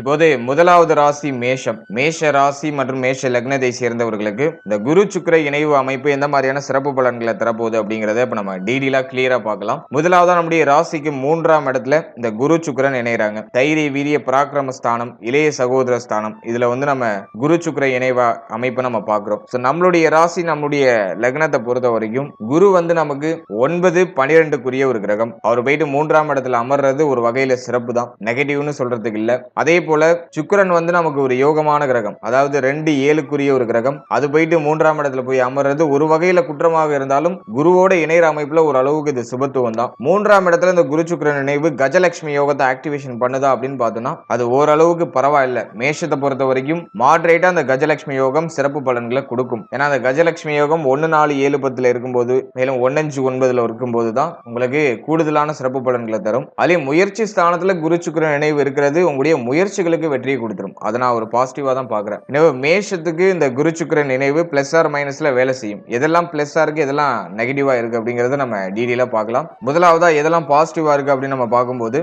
இப்போது முதலாவது ராசி மேஷம். மேஷ ராசி மற்றும் மேஷ லக்னத்தை சேர்ந்தவர்களுக்கு இந்த குரு சுக்கர இணைவு அமைப்பு எந்த மாதிரியான சிறப்பு பலன்களை தரப்போகுது அப்படிங்கறத இப்ப நம்ம டீடெயிலா கிளியரா பார்க்கலாம். முதலாவதா நம்முடைய ராசிக்கு மூன்றாம் இடத்துல இந்த குரு சுக்கரன் இணைகிறாங்க தைரிய வீரிய பராக்கிரம ஸ்தானம் இளைய சகோதர ஸ்தானம். இதுல வந்து நம்ம குரு சுக்கர இணைவா அமைப்பை நம்ம பார்க்கிறோம். ஸோ நம்மளுடைய ராசி நம்மளுடைய லக்னத்தை பொறுத்த வரைக்கும் குரு வந்து நமக்கு ஒன்பது பனிரெண்டுக்குரிய ஒரு கிரகம். அவர் போயிட்டு மூன்றாம் இடத்துல அமர்றது ஒரு வகையில சிறப்பு தான் நெகட்டிவ்னு சொல்றதுக்கு இல்லை. அதே போல சுக்கரன் வந்து நமக்கு ஒரு யோகமான கிரகம். அதாவது ரெண்டு ஏழுக்குரிய ஒரு கிரகம். அது போயிட்டு மூன்றாம் இடத்துல போய் அமர்றது ஒரு வகையில குற்றமாக இருந்தாலும் குருவோட இணையற அமைப்புல ஒரு அளவுக்கு இது சுபத்துவம் தான். மூன்றாம் இடத்துல இந்த குரு சுக்கரன் நினைவு கஜலட்சுமி யோகத்தை ஆக்டிவேஷன் பண்ணுதா அப்படின்னு பார்த்தோம்னா அது ஓரளவுக்கு பரவாயில்ல. மேஷத்தை பொறுத்த வரைக்கும் மாடரேட்டா அந்த கஜலட்சுமி யோகம் சிறப்பு பலன்களை கொடுக்கும். ஏன்னா அந்த கஜலட்சுமி யோகம் ஒன்னு நாலு ஏழு பத்துல இருக்கும்போது மேலும் ஒன்னஞ்சு ஒன்பதுல இருக்கும்போது தான் உங்களுக்கு கூடுதலான சிறப்பு பலன்களை தரும். அதே முயற்சி ஸ்தானத்துல குரு சுக்கரன் நினைவு இருக்கிறது உங்களுடைய முயற்சி முயற்சிகளுக்கு வெற்றியை கொடுத்துரும். அதை நான் ஒரு பாசிட்டிவா தான் பாக்குறேன் எனவே மேஷத்துக்கு இந்த குரு சுக்கர நினைவு பிளஸ் ஆர் மைனஸ்ல வேலை செய்யும். எதெல்லாம் பிளஸ்ஸாக இருக்குது எதெல்லாம் நெகட்டிவா இருக்கு அப்படிங்கறத நம்ம டீடெயிலாக பார்க்கலாம். முதலாவதா எதெல்லாம் பாசிட்டிவா இருக்கு அப்படின்னு நம்ம பார்க்கும்போது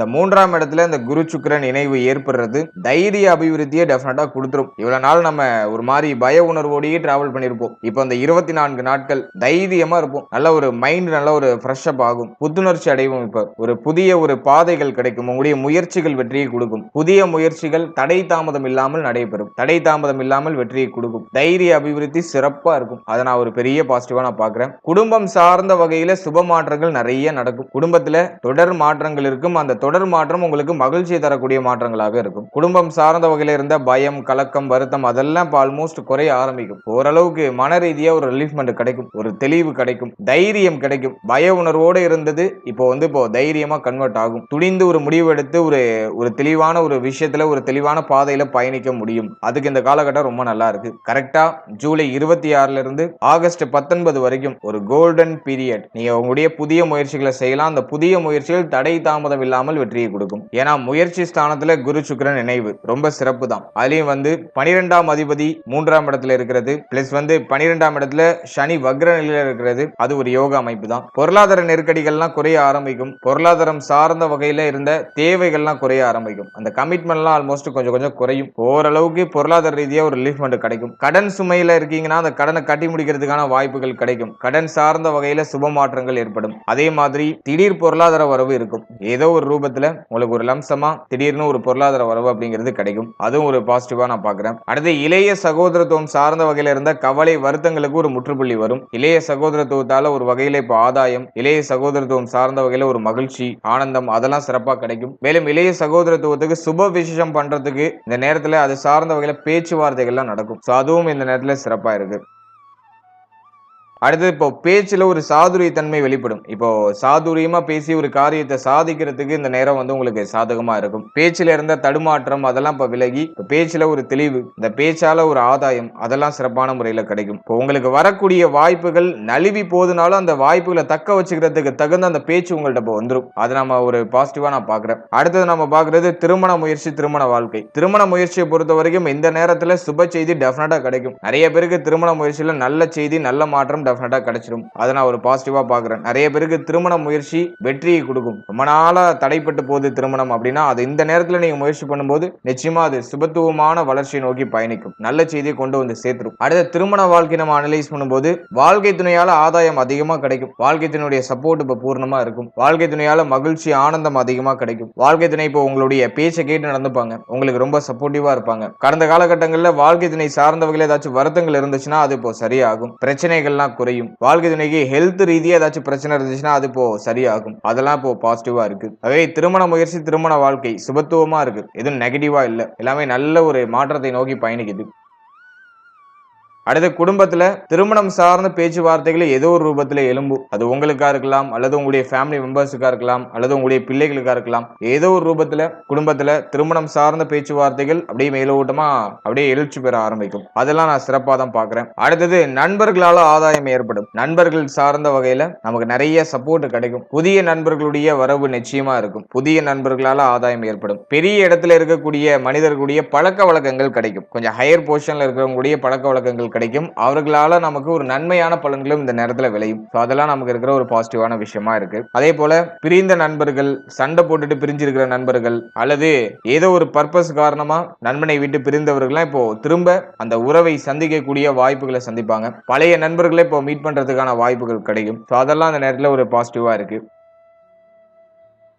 இந்த மூன்றாம் இடத்துல இந்த குரு சுக்கிரன் இணைவு ஏற்படுறது தைரிய அபிவிருத்தியை டெஃபினட்டா கொடுத்துரும். இவ்வளவு நாள் நம்ம ஒரு மாதிரி பய உணர்வோடையே டிராவல் பண்ணியிருப்போம் இப்போ இந்த இருபத்தி நான்கு நாட்கள் தைரியமா இருப்போம். நல்ல ஒரு மைண்ட் நல்ல ஒரு ஃப்ரெஷ் அப் ஆகும். புத்துணர்ச்சி அடைவோம் இப்போ. ஒரு புதிய ஒரு பாதைகள் கிடைக்கும். உங்களுடைய முயற்சிகள் வெற்றியை கொடுக்கும். புதிய முயற்சிகள் தடை தாமதம் இல்லாமல் நடைபெறும். தடை தாமதம் இல்லாமல் வெற்றியை கொடுக்கும். தைரிய அபிவிருத்தி சிறப்பா இருக்கும். அதை நான் ஒரு பெரிய பாசிட்டிவா நான் பாக்குறேன் குடும்பம் சார்ந்த வகையில சுப மாற்றங்கள் நிறைய நடக்கும். குடும்பத்துல தொடர் மாற்றங்கள் இருக்கும். அந்த தொடர் மாற்றம் உங்களுக்கு மகிழ்ச்சியை தரக்கூடிய மாற்றங்களாக இருக்கும். குடும்பம் சார்ந்த வகையில் இருந்த பயம் கலக்கம் வருத்தம் அதெல்லாம் இப்போ ஆல்மோஸ்ட் குறைய ஆரம்பிக்கும். ஓரளவுக்கு மன ரீதியா ஒரு ரிலீஃப்மெண்ட் கிடைக்கும். ஒரு தெளிவு கிடைக்கும். தைரியம் கிடைக்கும். பய உணர்வோடு இருந்தது இப்போ வந்து இப்போ தைரியமா கன்வெர்ட் ஆகும். துணிந்து ஒரு முடிவு எடுத்து ஒரு ஒரு தெளிவான ஒரு விஷயத்துல ஒரு தெளிவான பாதையில பயணிக்க முடியும். அதுக்கு இந்த காலகட்டம் ரொம்ப நல்லா இருக்கு. கரெக்டா ஜூலை இருபத்தி ஆறுல இருந்து ஆகஸ்ட் பத்தொன்பது வரைக்கும் ஒரு கோல்டன் பீரியட் நீங்க உங்களுடைய புதிய முயற்சிகளை செய்யலாம். அந்த புதிய முயற்சிகள் தடை தாமதம் இல்லாமல் வெற்றியை கொடுக்கும். ஏன்னா முயற்சி ஸ்தானத்துல குரு சுக்கரன் நினைவு. ரொம்ப சிறப்பு தான் அதுலயும் வந்து பனிரெண்டாம் அதிபதி மூன்றாம் இடத்துல இருக்கிறது. பிளஸ் வந்து பனிரெண்டாம் இடத்துல சனி வக்ர நிலையில இருக்கிறது. அது ஒரு யோக அமைப்பு தான் பொருளாதார நெருக்கடிகள்லாம் குறைய ஆரம்பிக்கும். பொருளாதாரம் சார்ந்த வகையில இருந்த தேவைகள்லாம் குறைய ஆரம்பிக்கும். அந்த கமிட்மெண்ட்லாம் ஆல்மோஸ்ட் கொஞ்சம் கொஞ்சம் குறையும். ஓரளவுக்கு பொருளாதார ரீதியா ஒரு ரிலீஃப்மெண்ட் கிடைக்கும். கடன் சுமையில இருக்கீங்கன்னா அந்த கடனை கட்டி முடிக்கிறதுக்கான வாய்ப்புகள் கிடைக்கும். கடன் சார்ந்த வகையில சுப மாற்றங்கள் ஏற்படும். அதே மாதிரி திடீர் பொருளாதார வரவு இருக்கும். ஏதோ ஒரு ரூபத்துல உங்களுக்கு ஒரு லம்சமா திடீர்னு ஒரு பொருளாதார வரவு அப்படிங்கிறது கிடைக்கும். அதுவும் ஒரு பாசிட்டிவா நான் பாக்குறேன் அடுத்து இளைய சகோதரத்துவம் சார்ந்த வகையில இருந்த கவலை வருத்தங்களுக்கு ஒரு முற்றுப்புள்ளி வரும். இளைய சகோதரத்துவத்தால ஒரு வகையில இப்போ ஆதாயம் இளைய சகோதரத்துவம் சார்ந்த வகையில ஒரு மகிழ்ச்சி ஆனந்தம் அதெல்லாம் சிறப்பா கிடைக்கும். மேலும் இளைய சகோதரத்துவத்துக்கு சுப விசேஷம் பண்றதுக்கு இந்த நேரத்துல அது சார்ந்த வகையில பேச்சுவார்த்தைகள்லாம் நடக்கும். ஸோ அதுவும் இந்த நேரத்துல சிறப்பா இருக்கு. அடுத்தது இப்போ பேச்சில் ஒரு சாதுரியத்தன்மை வெளிப்படும். இப்போ சாதுரியமாக பேசி ஒரு காரியத்தை சாதிக்கிறதுக்கு இந்த நேரம் வந்து உங்களுக்கு சாதகமாக இருக்கும். பேச்சில் இருந்த தடுமாற்றம் அதெல்லாம் இப்போ விலகி இப்போ பேச்சில் ஒரு தெளிவு இந்த பேச்சால் ஒரு ஆதாயம் அதெல்லாம் சிறப்பான முறையில் கிடைக்கும். இப்போ உங்களுக்கு வரக்கூடிய வாய்ப்புகள் நழுவி போதுனாலும் அந்த வாய்ப்புகளை தக்க வச்சுக்கிறதுக்கு தகுந்த அந்த பேச்சு உங்கள்ட்ட இப்போ வந்துடும் அது நம்ம ஒரு பாசிட்டிவாக நான் பார்க்குறேன் அடுத்தது நம்ம பார்க்குறது திருமண முயற்சி திருமண வாழ்க்கை. திருமண முயற்சியை பொறுத்த வரைக்கும் இந்த நேரத்தில் சுப செய்தி டெஃபினட்டாக கிடைக்கும். நிறைய பேருக்கு திருமண முயற்சியில் நல்ல செய்தி நல்ல மாற்றம் டெஃபினட்டாக கிடைச்சிடும் அதை நான் ஒரு பாசிட்டிவாக பார்க்குறேன். நிறைய பேருக்கு திருமண முயற்சி வெற்றியை கொடுக்கும். ரொம்ப நாளாக தடைப்பட்டு போகுது திருமணம் அப்படின்னா அது இந்த நேரத்தில் நீங்கள் முயற்சி பண்ணும்போது நிச்சயமாக அது சுபத்துவமான வளர்ச்சியை நோக்கி பயணிக்கும். நல்ல செய்தியை கொண்டு வந்து சேர்த்துரும். அடுத்த திருமண வாழ்க்கை நம்ம அனலைஸ் பண்ணும்போது வாழ்க்கை துணையால் ஆதாயம் அதிகமாக கிடைக்கும். வாழ்க்கை துணையுடைய சப்போர்ட் இப்போ பூர்ணமாக இருக்கும். வாழ்க்கை துணையால் மகிழ்ச்சி ஆனந்தம் அதிகமாக கிடைக்கும். வாழ்க்கை துணை இப்போ உங்களுடைய பேச்சை கேட்டு நடந்துப்பாங்க. உங்களுக்கு ரொம்ப சப்போர்ட்டிவாக இருப்பாங்க. கடந்த காலகட்டங்களில் வாழ்க்கை துணை சார்ந்த வகையில் ஏதாச்சும் வருத்தங்கள் இருந்துச்சுன்னா அது இப்போ சரியாகும். பிரச்சனைகள்லாம் குறையும். வாழ்க்கை துணைக்கு ஹெல்த் ரீதியா ஏதாச்சும் பிரச்சனை இருந்துச்சுன்னா அது இப்போ சரியாகும். அதெல்லாம் இப்போ பாசிட்டிவா இருக்கு. அதே திருமண முயற்சி திருமண வாழ்க்கை சுபத்துவமா இருக்கு. எதுவும் நெகட்டிவா இல்ல. எல்லாமே நல்ல ஒரு மாற்றத்தை நோக்கி பயணிக்குது. அடுத்த குடும்பத்தில் திருமணம் சார்ந்த பேச்சுவார்த்தைகள் ஏதோ ஒரு ரூபத்தில் எழும்பும் அது உங்களுக்கா இருக்கலாம் அல்லது உங்களுடைய ஃபேமிலி மெம்பர்ஸுக்கா இருக்கலாம் அல்லது உங்களுடைய பிள்ளைகளுக்கா இருக்கலாம். ஏதோ ஒரு ரூபத்தில் குடும்பத்தில் திருமணம் சார்ந்த பேச்சுவார்த்தைகள் அப்படியே மேலோட்டமாக அப்படியே எழுச்சி பெற ஆரம்பிக்கும். அதெல்லாம் நான் சிறப்பாக தான் பார்க்குறேன் அடுத்தது நண்பர்களால் ஆதாயம் ஏற்படும். நண்பர்கள் சார்ந்த வகையில் நமக்கு நிறைய சப்போர்ட் கிடைக்கும். புதிய நண்பர்களுடைய வரவு நிச்சயமா இருக்கும். புதிய நண்பர்களால் ஆதாயம் ஏற்படும். பெரிய இடத்துல இருக்கக்கூடிய மனிதர்களுடைய பழக்க வழக்கங்கள் கிடைக்கும். கொஞ்சம் ஹையர் போர்ஷனில் இருக்கிறவங்களுடைய பழக்க வழக்கங்கள் கிடைக்கும். அவர்களால நமக்கு ஒரு நன்மையான பலன்களும் இந்த நேரத்துல விளையும். ஸோ அதெல்லாம் நமக்கு இருக்கிற ஒரு பாசிட்டிவான விஷயமா இருக்கு. அதே போல பிரிந்த நண்பர்கள் சண்டை போட்டுட்டு பிரிஞ்சிருக்கிற நண்பர்கள் அல்லது ஏதோ ஒரு பர்பஸ் காரணமா நண்பனை விட்டு பிரிந்தவர்கள்லாம் இப்போ திரும்ப அந்த உறவை சந்திக்கக்கூடிய வாய்ப்புகளை சந்திப்பாங்க. பழைய நண்பர்களை இப்போ மீட் பண்றதுக்கான வாய்ப்புகள் கிடைக்கும். ஸோ அதெல்லாம் அந்த நேரத்தில் ஒரு பாசிட்டிவா இருக்கு.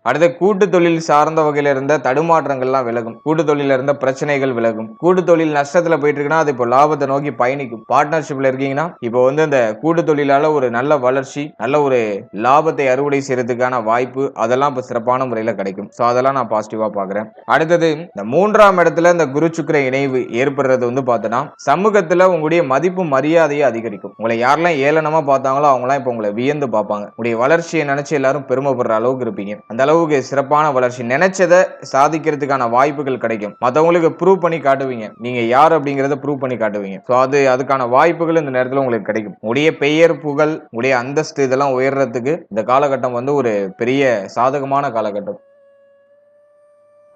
அடுத்து கூட்டு தொழில் சார்ந்த வகையில இருந்த தடுமாற்றங்கள்லாம் விலகும். கூட்டு தொழில இருந்த பிரச்சனைகள் விலகும். கூட்டு தொழில் நஷ்டத்துல போயிட்டு இருக்குன்னா அது இப்போ லாபத்தை நோக்கி பயணிக்கும். பார்ட்னர்ஷிப்ல இருக்கீங்கன்னா இப்போ வந்து அந்த கூட்டு தொழிலால ஒரு நல்ல வளர்ச்சி நல்ல ஒரு லாபத்தை அறுவடை செய்யறதுக்கான வாய்ப்பு அதெல்லாம் இப்போ சிறப்பான முறையில கிடைக்கும். ஸோ அதெல்லாம் நான் பாசிட்டிவா பாக்குறேன் அடுத்தது இந்த மூன்றாம் இடத்துல இந்த குரு சுக்கர இணைவு ஏற்படுறது வந்து பார்த்தோன்னா சமூகத்துல உங்களுடைய மதிப்பு மரியாதையை அதிகரிக்கும். உங்களை யாரெல்லாம் ஏளனமா பார்த்தாங்களோ அவங்களாம் இப்போ உங்களை வியந்து பார்ப்பாங்க. உங்களுடைய வளர்ச்சியை நினைச்சு எல்லாரும் பெருமைப்படுற அளவுக்கு இருப்பீங்க. அந்த அளவுக்கு சிறப்பான வளர்ச்சி. நினைச்சதை சாதிக்கிறதுக்கான வாய்ப்புகள் கிடைக்கும். மற்றவங்களுக்கு ப்ரூவ் பண்ணி காட்டுவீங்க. நீங்க யார் அப்படிங்கறத ப்ரூவ் பண்ணி காட்டுவீங்க. ஸோ அது அதுக்கான வாய்ப்புகள் இந்த நேரத்தில் உங்களுக்கு கிடைக்கும். உடைய பெயர் புகழ் உடைய அந்தஸ்து இதெல்லாம் உயர்றதுக்கு இந்த காலகட்டம் வந்து ஒரு பெரிய சாதகமான காலகட்டம்.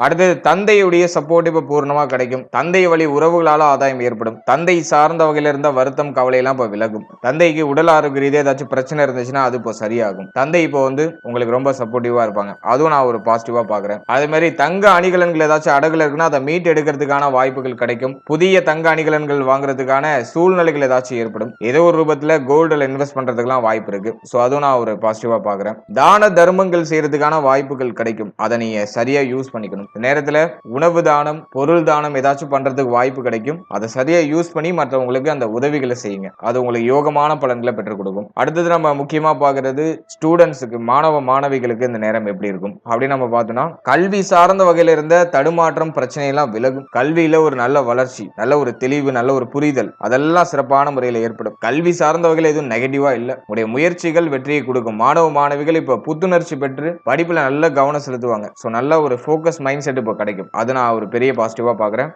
அடுத்தது தந்தையுடைய சப்போர்ட் இப்போ பூர்ணமாக கிடைக்கும். தந்தை வழி உறவுகளால் ஆதாயம் ஏற்படும். தந்தை சார்ந்த வகையில் இருந்த வருத்தம் கவலையெல்லாம் இப்போ விலகும். தந்தைக்கு உடல் ஆரோக்கிய ரீதியாக ஏதாச்சும் பிரச்சனை இருந்துச்சுன்னா அது இப்போ சரியாகும். தந்தை இப்போ வந்து உங்களுக்கு ரொம்ப சப்போர்ட்டிவாக இருப்பாங்க. அதுவும் நான் ஒரு பாசிட்டிவாக பார்க்குறேன் அதே மாதிரி தங்க அணிகலன்கள் ஏதாச்சும் அடகுல இருக்குன்னா அதை மீட் எடுக்கிறதுக்கான வாய்ப்புகள் கிடைக்கும். புதிய தங்க அணிகலன்கள் வாங்குறதுக்கான சூழ்நிலைகள் ஏதாச்சும் ஏற்படும். ஏதோ ஒரு ரூபத்தில் கோல்டில் இன்வெஸ்ட் பண்ணுறதுக்குலாம் வாய்ப்பு இருக்கு. ஸோ அதுவும் நான் ஒரு பாசிட்டிவாக பார்க்குறேன் தான தர்மங்கள் செய்யறதுக்கான வாய்ப்புகள் கிடைக்கும். அதை நீங்கள் சரியாக யூஸ் பண்ணிக்கணும். இந்த நேரத்தில் உணவு தானம் பொருள் தானம் ஏதாச்சும் பண்றதுக்கு வாய்ப்பு கிடைக்கும். அதை சரியாக யூஸ் பண்ணி மற்றவங்களுக்கு அந்த உதவிகளை செய்யுங்க. அது உங்களுக்கு யோகமான பலன்களை பெற்றுக் கொடுக்கும். அடுத்தது நம்ம முக்கியமாக பார்க்கறது ஸ்டூடெண்ட்ஸுக்கு மாணவ மாணவிகளுக்கு இந்த நேரம் எப்படி இருக்கும்? அப்படின்னு நம்ம பார்த்தோம்னா கல்வி சார்ந்த வகையில் இருந்த தடுமாற்றம் பிரச்சனை எல்லாம் விலகும். கல்வியில் ஒரு நல்ல வளர்ச்சி நல்ல ஒரு தெளிவு நல்ல ஒரு புரிதல் அதெல்லாம் சிறப்பான முறையில் ஏற்படும். கல்வி சார்ந்த வகையில் எதுவும் நெகட்டிவா இல்லை. உடைய முயற்சிகள் வெற்றியை கொடுக்கும். மாணவ மாணவிகள் இப்போ புத்துணர்ச்சி பெற்று படிப்பில் நல்ல கவனம் செலுத்துவாங்க. ஸோ நல்ல ஒரு ஃபோக்கஸ் மைண்ட் செட் இப்போ கிடைக்கும். அது நான் ஒரு பெரிய பாசிட்டிவா பார்க்குறேன்.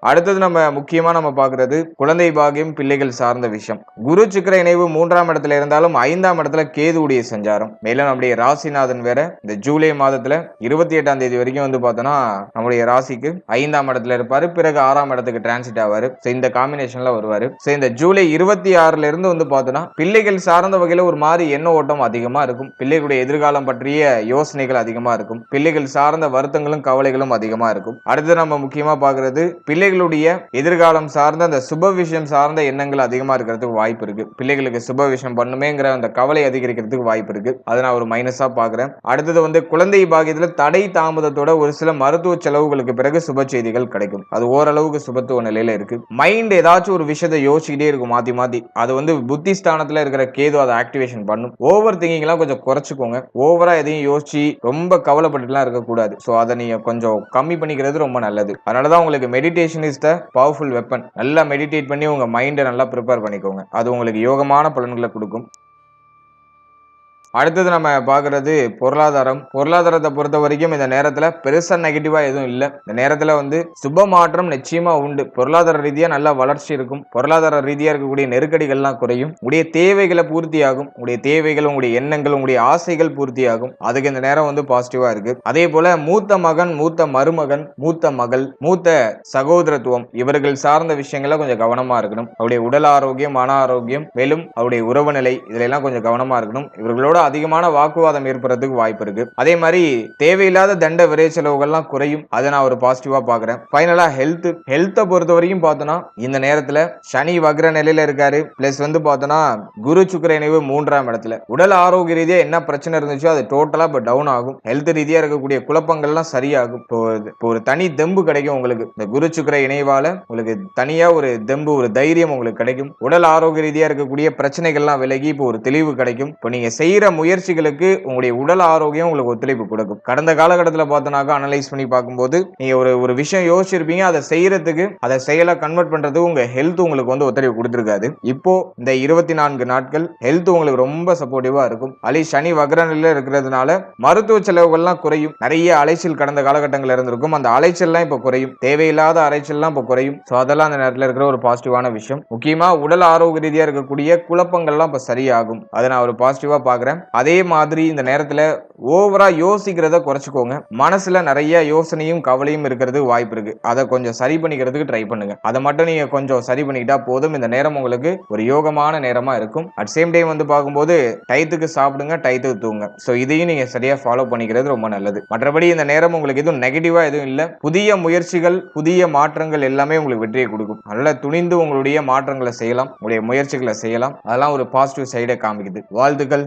அடுத்தது நம்ம முக்கியமா நம்ம பார்க்கிறது குழந்தை பாகியம் பிள்ளைகள் சார்ந்த விஷயம். குரு சுக்கிர இணைவு மூன்றாம் இடத்துல இருந்தாலும் ஐந்தாம் இடத்துல கேதுவுடைய சஞ்சாரம். மேலும் நம்முடைய ராசிநாதன் வேற இந்த ஜூலை மாதத்துல இருபத்தி எட்டாம் தேதி வரைக்கும் வந்து பார்த்தோம்னா நம்முடைய ராசிக்கு ஐந்தாம் இடத்துல இருப்பாரு. பிறகு ஆறாம் இடத்துக்கு டிரான்சிட் ஆவாரு. ஸோ இந்த காம்பினேஷன்ல வருவாரு. ஸோ இந்த ஜூலை இருபத்தி ஆறுல இருந்து வந்து பார்த்தோம்னா பிள்ளைகள் சார்ந்த வகையில ஒரு மாதிரி எண்ண ஓட்டம் அதிகமா இருக்கும். பிள்ளைகளுடைய எதிர்காலம் பற்றிய யோசனைகள் அதிகமா இருக்கும். பிள்ளைகள் சார்ந்த வருத்தங்களும் கவலைகளும் அதிகமா இருக்கும். அடுத்து நம்ம முக்கியமா பிள்ளை பிள்ளைகளுடைய எதிர்காலம் சார்ந்த அந்த சுப விஷயம் சார்ந்த எண்ணங்கள் அதிகமா இருக்கிறதுக்கு வாய்ப்பு இருக்கு. பிள்ளைகளுக்கு சுப விஷயம் பண்ணுமேங்கிற அந்த கவலை அதிகரிக்கிறதுக்கு வாய்ப்பு இருக்கு. அதை நான் ஒரு மைனஸா பாக்குறேன் அடுத்தது வந்து குழந்தை பாகியத்துல தடை தாமதத்தோட ஒரு சில மருத்துவ செலவுகளுக்கு பிறகு சுப செய்திகள் கிடைக்கும். அது ஓரளவுக்கு சுபத்துவ நிலையில இருக்கு. மைண்ட் ஏதாச்சும் ஒரு விஷயத்தை யோசிச்சுக்கிட்டே இருக்கும் மாத்தி மாத்தி. அது வந்து புத்தி ஸ்தானத்துல இருக்கிற கேது அதை ஆக்டிவேஷன் பண்ணும். ஓவர் திங்கிங் எல்லாம் கொஞ்சம் குறைச்சிக்கோங்க. ஓவரா எதையும் யோசிச்சு ரொம்ப கவலைப்பட்டுலாம் இருக்கக்கூடாது. ஸோ அதை நீங்க கொஞ்சம் கம்மி பண்ணிக்கிறது ரொம்ப நல்லது. அதனாலதான் உங்களுக்கு meditation meditation is the powerful weapon நல்லா மெடிடேட் பண்ணி உங்க மைண்டை நல்லா ப்ரிப்பேர் பண்ணிக்கோங்க. அது உங்களுக்கு யோகமான பலன்களை கொடுக்கும். அடுத்தது நம்ம பார்க்குறது பொருளாதாரம். பொருளாதாரத்தை பொறுத்த வரைக்கும் இந்த நேரத்தில் பெருசாக நெகட்டிவாக எதுவும் இல்லை. இந்த நேரத்தில் வந்து சுப மாற்றம் நிச்சயமாக உண்டு. பொருளாதார ரீதியாக நல்ல வளர்ச்சி இருக்கும். பொருளாதார ரீதியாக இருக்கக்கூடிய நெருக்கடிகள்லாம் குறையும். உடைய தேவைகளை பூர்த்தியாகும். உங்களுடைய தேவைகள் உங்களுடைய எண்ணங்கள் உங்களுடைய ஆசைகள் பூர்த்தியாகும். அதுக்கு இந்த நேரம் வந்து பாசிட்டிவாக இருக்கு. அதே போல மூத்த மகன் மூத்த மருமகன் மூத்த மகள் மூத்த சகோதரத்துவம் இவர்கள் சார்ந்த விஷயங்கள கொஞ்சம் கவனமாக இருக்கணும். அவருடைய உடல் ஆரோக்கியம் மன ஆரோக்கியம் மேலும் அவருடைய உறவு நிலை இதிலெல்லாம் கொஞ்சம் கவனமாக இருக்கணும். இவர்களோட அதிகமான வாக்குவாதம் ஏற்படுறதுக்கு வாய்ப்பு இருக்கு. அதே மாதிரி தேவையில்லாத தண்ட விரை செலவுகள்லாம் குறையும். அதை நான் ஒரு பாசிட்டிவா பாக்குறேன். ஃபைனலா ஹெல்த் ஹெல்த்தை பொறுத்த வரைக்கும் பார்த்தோன்னா இந்த நேரத்துல சனி வக்ர நிலையில இருக்காரு. பிளஸ் வந்து பார்த்தோன்னா குரு சுக்கிர இணைவு மூன்றாம் இடத்துல. உடல் ஆரோக்கிய ரீதியா என்ன பிரச்சனை இருந்துச்சோ அது டோட்டலா இப்போ டவுன் ஆகும். ஹெல்த் ரீதியா இருக்கக்கூடிய குழப்பங்கள்லாம் சரியாகும். இப்போ ஒரு தனி தெம்பு கிடைக்கும் உங்களுக்கு. இந்த குரு சுக்கர இணைவால உங்களுக்கு தனியா ஒரு தெம்பு ஒரு தைரியம் உங்களுக்கு கிடைக்கும். உடல் ஆரோக்கிய ரீதியா இருக்கக்கூடிய பிரச்சனைகள்லாம் விலகி இப்போ ஒரு தெளிவு கிடைக்கும். இப்போ நீங்க செய்யற முயற்சிகளுக்கு உங்களுடைய உடல் ஆரோக்கியம் உங்களுக்கு ஒத்துழைப்பு கொடுக்கும். கடந்த காலகட்டத்தில் பார்த்தோன்னாக்கா அனலைஸ் பண்ணி பார்க்கும்போது நீங்கள் ஒரு ஒரு விஷயம் யோசிச்சிருப்பீங்க அதை செய்யறதுக்கு அதை செயலா கன்வெர்ட் பண்ணுறதுக்கு உங்கள் ஹெல்த் உங்களுக்கு வந்து ஒத்துழைப்பு கொடுத்துருக்காது. இப்போ இந்த இருபத்தி நான்கு நாட்கள் ஹெல்த் உங்களுக்கு ரொம்ப சப்போர்ட்டிவாக இருக்கும். அலி சனி வக்ரநிலையில் இருக்கிறதுனால மருத்துவ செலவுகள்லாம் குறையும். நிறைய அலைச்சல் கடந்த காலகட்டங்கள் இருந்திருக்கும். அந்த அலைச்சல்லாம் இப்போ குறையும். தேவையில்லாத அலைச்சல்லாம் இப்போ குறையும். ஸோ அதெல்லாம் அந்த நேரத்தில் இருக்கிற ஒரு பாசிட்டிவான விஷயம். முக்கியமாக உடல் ஆரோக்கிய ரீதியாக இருக்கக்கூடிய குழப்பங்கள்லாம் இப்போ சரியாகும். அதை நான் ஒரு பாசிட்டிவாக பார்க்குறேன். அதே மாதிரி இந்த நேரத்தில் ஓவரா யோசிக்கிறத குறைச்சிக்கோங்க. மனசுல நிறைய யோசனையும் கவலையும் இருக்கிறது வாய்ப்பு இருக்கு. அதை கொஞ்சம் சரி பண்ணிக்கிறதுக்கு ட்ரை பண்ணுங்க. அதை மட்டும் நீங்க கொஞ்சம் சரி பண்ணிக்கிட்டா போதும். இந்த நேரம் உங்களுக்கு ஒரு யோகமான நேரமா இருக்கும். அட் சேம் டைம் வந்து பார்க்கும்போது டயத்துக்கு சாப்பிடுங்க டயத்துக்கு தூங்க. ஸோ இதையும் நீங்க சரியா ஃபாலோ பண்ணிக்கிறது ரொம்ப நல்லது. மற்றபடி இந்த நேரம் உங்களுக்கு எதுவும் நெகட்டிவா எதுவும் இல்லை. புதிய முயற்சிகள் புதிய மாற்றங்கள் எல்லாமே உங்களுக்கு வெற்றியை கொடுக்கும். நல்ல துணிந்து உங்களுடைய மாற்றங்களை செய்யலாம். உங்களுடைய முயற்சிகளை செய்யலாம். அதெல்லாம் ஒரு பாசிட்டிவ் சைடை காமிக்குது. வாழ்த்துக்கள்.